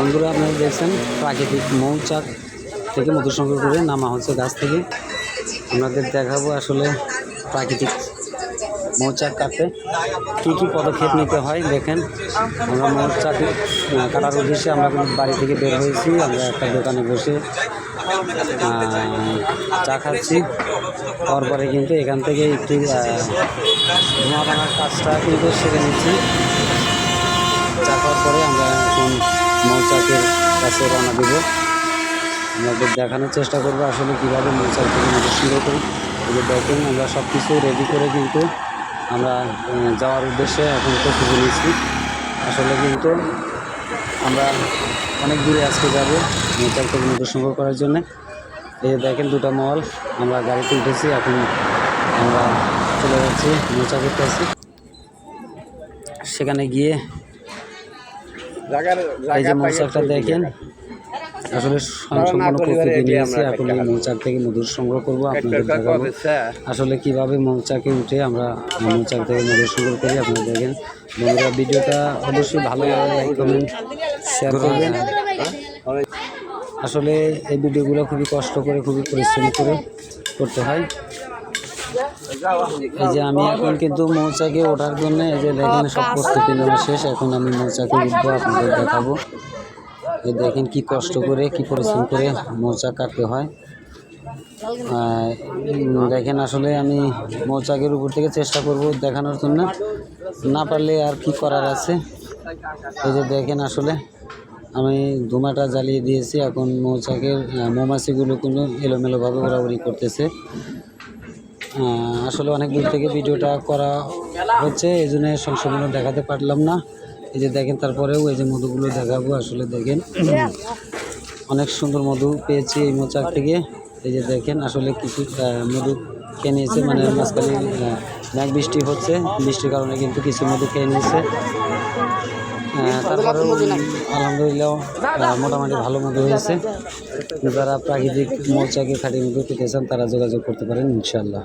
বন্ধুরা, আপনারা দেখছেন প্রাকৃতিক মৌচাক থেকে মধু সংগ্রহ করে নামা হচ্ছে গাছ থেকে। আপনাদের দেখাবো আসলে প্রাকৃতিক মৌচাক কাটতে কী কী পদক্ষেপ নিতে হয়। দেখেন, আমরা মৌচাক কাটার উদ্দেশ্যে আমরা বাড়ি থেকে বের হয়েছি। আমরা একটা দোকানে বসে চা খাচ্ছি। হওয়ার পরে কিন্তু এখান থেকে একটি ধোঁয়া কাজটা কিন্তু সেরে নিচ্ছি। চা খাওয়ার পরে আমরা কাছে রওনা দেবো আমাদের দেখানোর চেষ্টা করব আসলে কীভাবে থেকে মধু সংগ্রহ করি। যে দেখেন আমরা সব কিছু রেডি করে কিন্তু আমরা যাওয়ার উদ্দেশ্যে এখন প্রস্তুতি নিচ্ছি। আসলে কিন্তু আমরা অনেক দূরে আজকে যাব মৌচাক থেকে মধু সংগ্রহ করার জন্য। এই যে দেখেন দুটা মল আমরা গাড়িতে উঠেছি এখন আমরা চলে যাচ্ছি মৌচাকের কাছে সেখানে গিয়ে এই যে মৌচাকটা দেখেন আসলে সম্পূর্ণ প্রস্তুতি নিয়েছি এখন এই মৌচাক থেকে মধুর সংগ্রহ করব। আপনাদের দেখাবো আসলে কীভাবে মৌচাকে উঠে আমরা মৌচাক থেকে মধুর সংগ্রহ করি। আপনারা দেখেন। বন্ধুরা ভিডিওটা অবশ্যই ভালো লাইক কমেন্ট শেয়ার করবেন। আসলে এই ভিডিওগুলো খুবই কষ্ট করে খুবই পরিশ্রম করে করতে হয়। এই যে আমি এখন কিন্তু মৌচাকে ওঠার জন্য এই যে দেখেন সব প্রস্তুতি নেওয়া শেষ। এখন আমি মৌচাকে উঠবো আপনাদের দেখাবো। এই দেখেন কি কষ্ট করে, কি পরিশ্রম করে মৌচাক কাটতে হয়। দেখেন আসলে আমি মৌচাকের উপর থেকে চেষ্টা করব দেখানোর জন্য। না পারলে আর কি করার আছে? এই যে দেখেন আসলে আমি ধুমাটা জ্বালিয়ে দিয়েছি, এখন মৌচাকের মৌমাছিগুলো কোনো এলোমেলোভাবে ঘোরাঘুরি করতেছে। আসলে অনেক দূর থেকে ভিডিওটা করা হচ্ছে, এই জন্য সম্পূর্ণ দেখাতে পারলাম না। এই যে দেখেন, তারপরেও এই যে মধুগুলো দেখাবো আসলে দেখেন। অনেক সুন্দর মধু পেয়েছি এই মোচাক থেকে। এই যে দেখেন, আসলে কিছু মধু খেয়ে নিয়েছে মানে মাঝখানে মেঘ বৃষ্টি হচ্ছে। বৃষ্টির কারণে কিন্তু কিছু মধু খেয়ে নিয়েছে। তারপরেও আলহামদুলিল্লাহ মোটামুটি ভালো মধু হয়েছে। যারা প্রাকৃতিক মৌচাকে খাঁটি মধু পেতে চান, তারা যোগাযোগ করতে পারেন ইনশাল্লাহ